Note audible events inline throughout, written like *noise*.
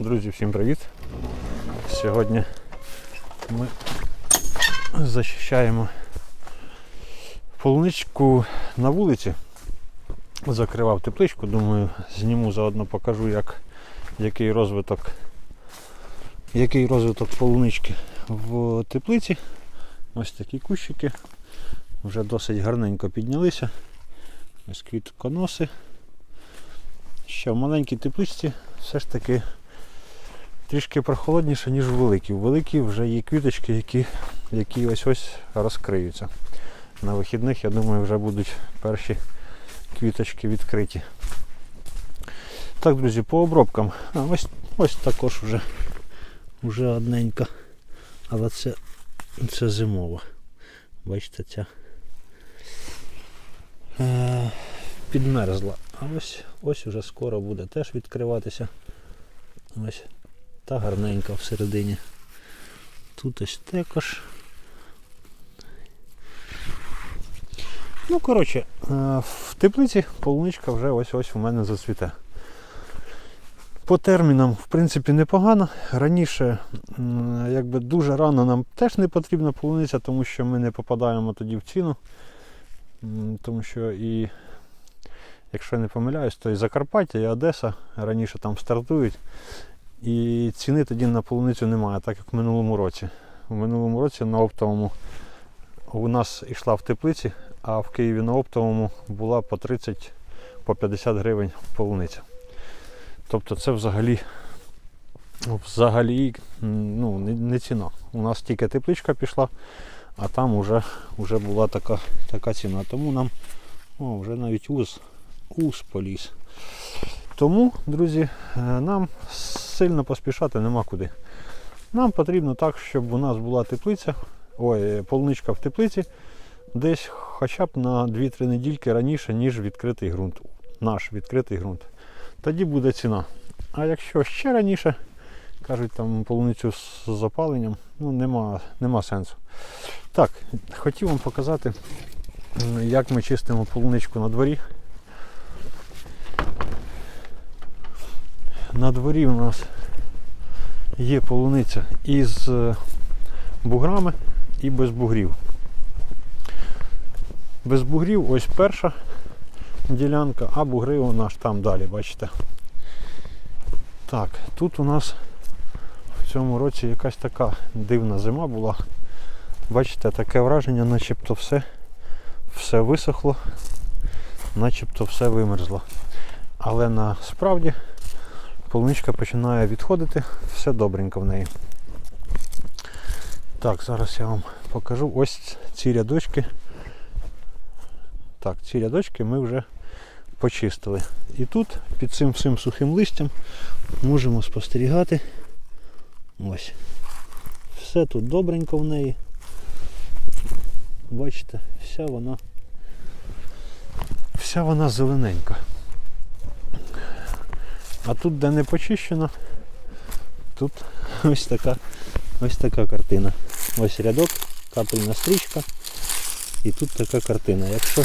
Друзі, всім привіт! Сьогодні ми захищаємо полуничку на вулиці. Закривав тепличку, думаю, зніму заодно покажу, як, який розвиток який розвиток полунички в теплиці. Ось такі кущики. Вже досить гарненько піднялися. Ось квітконоси. Ще в маленькій тепличці все ж таки трішки прохолодніше, ніж у великій. У вже є квіточки, які, які ось ось розкриються. На вихідних, я думаю, вже будуть перші квіточки відкриті. Так, друзі, по обробкам. А, ось, ось також вже, вже одненька. Але це, це зимова. Бачите, ця е, підмерзла. А ось ось уже скоро буде теж відкриватися. Ось та гарненька всередині. Тут ось також. Ну, коротше, е, в теплиці полуничка вже ось-ось у мене зацвіте. По термінам, в принципі, непогано. Раніше, якби дуже рано нам теж не потрібна полуниця, тому що ми не попадаємо тоді в ціну. Тому що і, якщо я не помиляюсь, то і Закарпаття, і Одеса раніше там стартують. І ціни тоді на полуницю немає, так як в минулому році. У минулому році на оптовому у нас йшла в теплиці, а в Києві на оптовому була по 30 по 50 гривень полуниця. Тобто це взагалі взагалі ну, не, ціна. У нас тільки тепличка пішла, а там вже, вже була така, така ціна. Тому нам о, вже навіть уз, уз поліз. Тому, друзі, е, нам сильно поспішати нема куди. Нам потрібно так, щоб у нас була теплиця, ой, полуничка в теплиці, десь хоча б на 2-3 недільки раніше, ніж відкритий ґрунт. Наш відкритий ґрунт. Тоді буде ціна. А якщо ще раніше, кажуть там полуницю з запаленням, ну нема, нема сенсу. Так, хотів вам показати, як ми чистимо полуничку на дворі. На дворі у нас є полуниця із е, буграми і без бугрів. Без бугрів ось перша ділянка, а бугри у нас там далі, бачите. Так, тут у нас в цьому році якась така дивна зима була. Бачите, таке враження, начебто все, все висохло, начебто все вимерзло. Але насправді полуничка починає відходити, все добренько в неї. Так, зараз я вам покажу ось ці рядочки. Так, ці рядочки ми вже почистили. І тут під цим всім сухим листям можемо спостерігати. Ось. Все тут добренько в неї. Бачите, вся вона вся вона зелененька. А тут, де не почищено, тут *laughs* ось така ось така картина. Ось рядок, капельна стрічка. І тут така картина. Якщо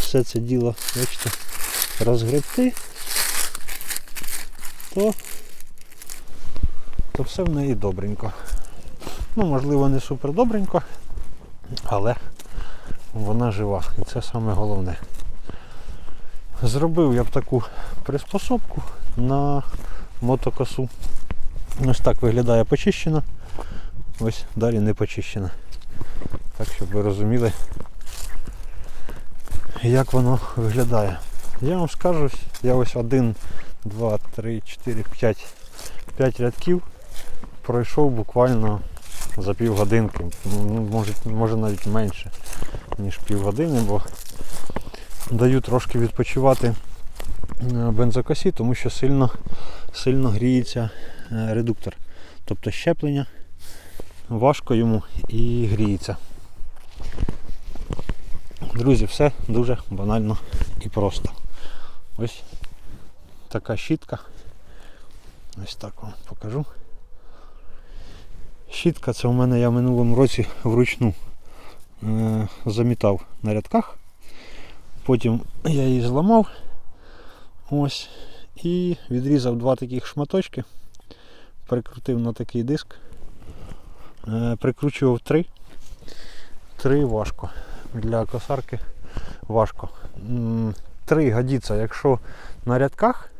все це діло, бачите, розгребти, то, то все в неї добренько. Ну, можливо, не супер добренько, але вона жива. І це саме головне. Зробив я б таку приспособку на мотокосу. Ось так виглядає почищена. Ось далі не почищена. Так, щоб ви розуміли, як воно виглядає. Я вам скажу, я ось один, два, три, чотири, п'ять, п'ять рядків пройшов буквально за півгодинки. Ну, може, може навіть менше, ніж півгодини, бо даю трошки відпочивати бензокосі, тому що сильно, сильно гріється е, редуктор. Тобто щеплення важко йому і гріється. Друзі, все дуже банально і просто. Ось така щітка. Ось так вам покажу. Щітка це у мене я в минулому році вручну е, замітав на рядках. Потім я її зламав ось і відрізав два таких шматочки прикрутив на такий диск. Е, Прикручував три. Три важко. Для косарки важко. Три годиться, якщо на рядках,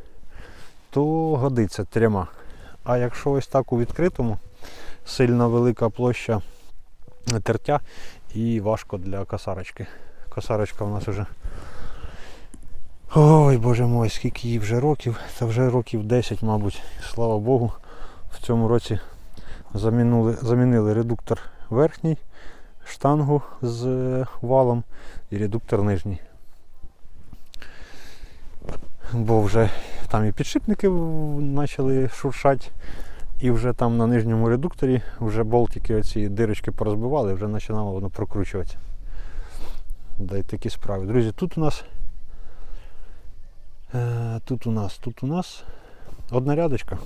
то годиться трьома. А якщо ось так у відкритому, сильна велика площа тертя і важко для косарочки. Косарочка у нас вже. Ой, боже мой, скільки їй вже років, та вже років 10, мабуть, слава Богу. В цьому році замінили, замінили редуктор верхній, штангу з е, валом і редуктор нижній. Бо вже там і підшипники почали шуршати, і вже там на нижньому редукторі вже болтики оці дирочки порозбивали, вже починало воно прокручуватися. Да й такі справи. Друзі, тут у нас Тут у нас, тут у нас. Одна рядочка.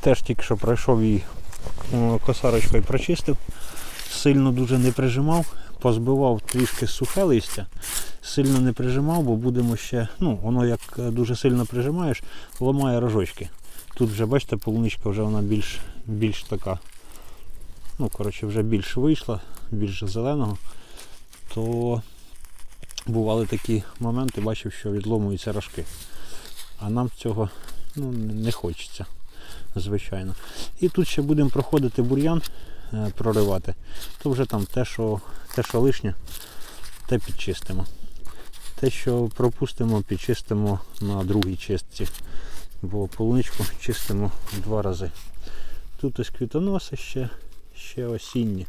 Теж тільки що пройшов її е, косарочкою прочистив, сильно дуже не прижимав, позбивав трішки сухе листя, сильно не прижимав, бо будемо ще, ну, воно як е, дуже сильно прижимаєш, ламає рожочки. Тут вже, бачите, полуничка вже вона більш, більш така, ну, коротше, вже більш вийшла, більш зеленого, то бували такі моменти, бачив, що відломуються рожки. А нам цього ну, не хочеться, звичайно. І тут ще будемо проходити бур'ян, е, проривати, то вже там те, що, те, що лишнє, те підчистимо. Те, що пропустимо, підчистимо на другій чистці, бо полуничку чистимо два рази. Тут ось квітоноси ще, ще осінні.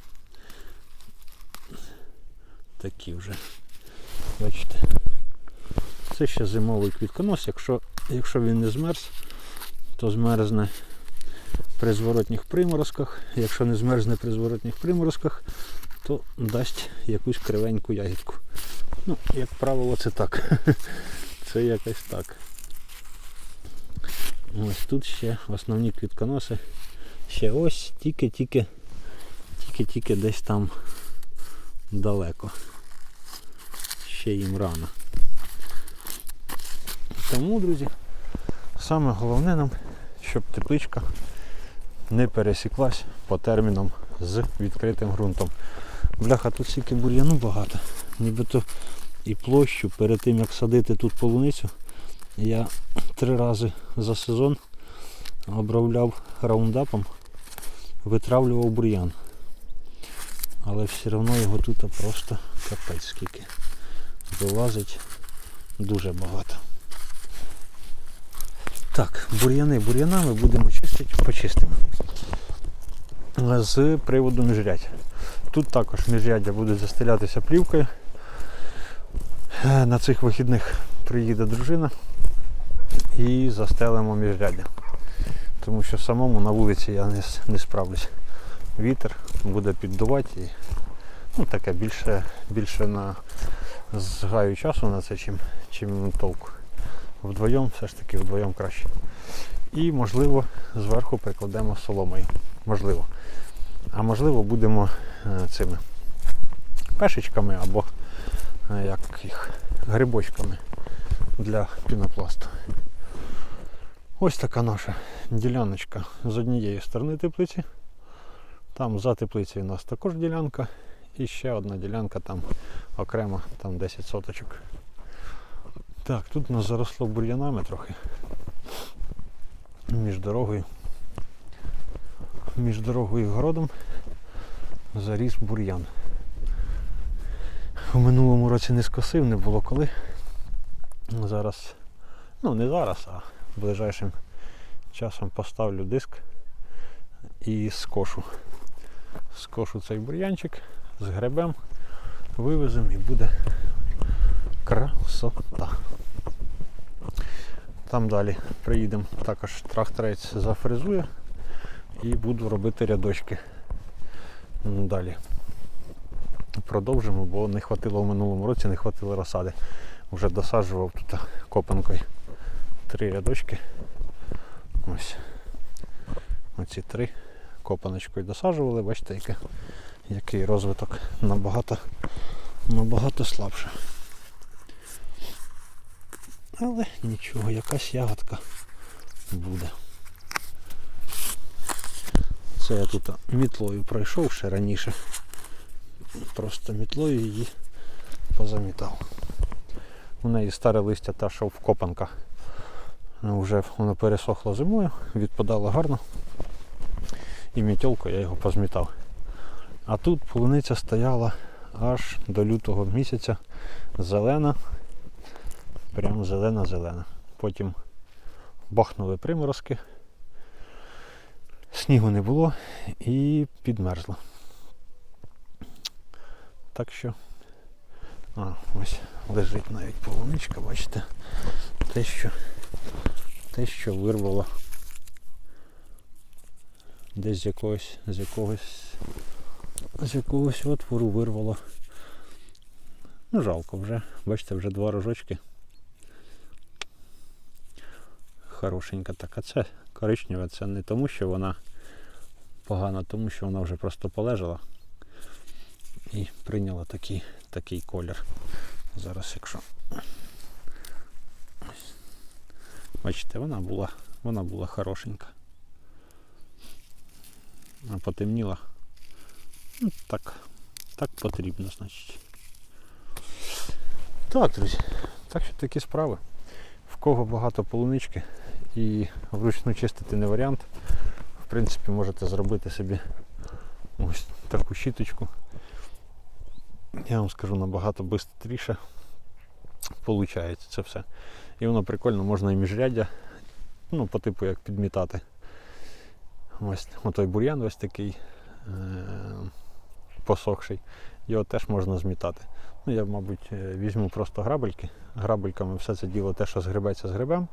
Такі вже. Бачите. Це ще зимовий квітконос. Якщо, якщо він не змерз, то змерзне при зворотніх приморозках. Якщо не змерзне при зворотніх приморозках, то дасть якусь кривеньку ягідку. Ну, як правило, це так. *laughs* Це якось так. Ось тут ще основні квітконоси. Ще ось тільки-тільки, тільки-тільки десь там далеко ще їм рано. Тому, друзі, саме головне нам, щоб тепличка не пересіклась по термінам з відкритим ґрунтом. Бляха, тут стільки бур'яну багато. Нібито і площу перед тим як садити тут полуницю, я три рази за сезон обробляв раундапом, витравлював бур'ян. Але все одно його тут просто капець скільки вилазить дуже багато. Так, бур'яни бур'янами будемо чистити, почистимо. З приводу міжрядь. Тут також міжряддя буде застелятися плівкою. На цих вихідних приїде дружина і застелимо міжряддя. Тому що самому на вулиці я не, не справлюсь. Вітер буде піддувати і ну, таке більше, більше на згаю часу на це, чим, чим толку. Вдвоєм все ж таки вдвоєм краще. І можливо зверху прикладемо соломою. Можливо. А можливо будемо е, цими пешечками або е, як їх грибочками для пінопласту. Ось така наша діляночка з однієї сторони теплиці. Там за теплицею у нас також ділянка. І ще одна ділянка там окремо, там 10 соточок. Так, тут у нас заросло бур'янами трохи. Між дорогою. Між дорогою і городом заріс бур'ян. У минулому році не скосив, не було коли. Зараз, ну не зараз, а ближайшим часом поставлю диск і скошу. Скошу цей бур'янчик з гребем, вивеземо і буде красота. Там далі приїдемо, також тракторець зафрезує і буду робити рядочки. Далі. Продовжимо, бо не хватило в минулому році, не хватило розсади. Вже досаджував тут копанкою три рядочки. Ось. Оці три копаночкою досаджували, бачите, яке, який розвиток набагато, набагато слабше. Але нічого, якась ягодка буде. Це я тут мітлою пройшов ще раніше. Просто мітлою її позамітав. У неї старе листя та що в копанках. Вже воно пересохло зимою, відпадало гарно. І мітьолкою я його позмітав. А тут полуниця стояла аж до лютого місяця зелена. Прям зелена-зелена. Потім бахнули приморозки. Снігу не було і підмерзло. Так що. А, ось лежить навіть полуничка, бачите, те, що те, що вирвало десь з якогось, з якогось, з якогось отвору вирвало. Ну, жалко вже. Бачите, вже два рожочки. Хорошенька така. Це коричнева, це не тому, що вона погана, тому що вона вже просто полежала і прийняла такий, такий колір. Зараз якщо. Бачите, вона була, вона була хорошенька. А потемніла. Ну, так, так потрібно, значить. Так, друзі, так що такі справи. В кого багато полунички і вручну чистити не варіант. В принципі, можете зробити собі ось таку щіточку. Я вам скажу набагато швидше виходить це все. І воно прикольно, можна і міжряддя, ну, по типу як підмітати. Ось отой бур'ян ось такий е- посохший. Його теж можна змітати. Ну, я, мабуть, е, візьму просто грабельки. Грабельками все це діло те, що згребеться, згребем.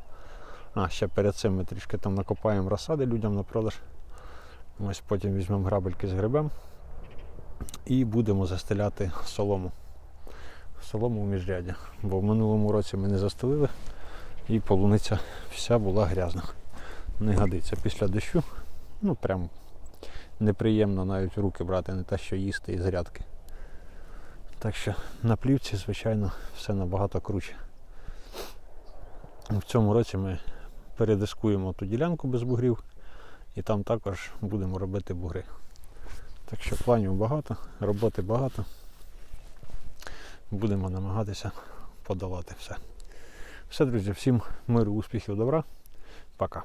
А, ще перед цим ми трішки там накопаємо розсади людям на продаж. Ось потім візьмемо грабельки, згребем і будемо застеляти солому. Солому в міжряді. Бо в минулому році ми не застелили і полуниця вся була грязна. Не годиться після дощу. Ну прям неприємно навіть руки брати, не те, що їсти із грядки. Так що на плівці, звичайно, все набагато круче. В цьому році ми передискуємо ту ділянку без бугрів і там також будемо робити бугри. Так що планів багато, роботи багато. Будемо намагатися подолати все. Все, друзі, всім миру, успіхів, добра. Пока.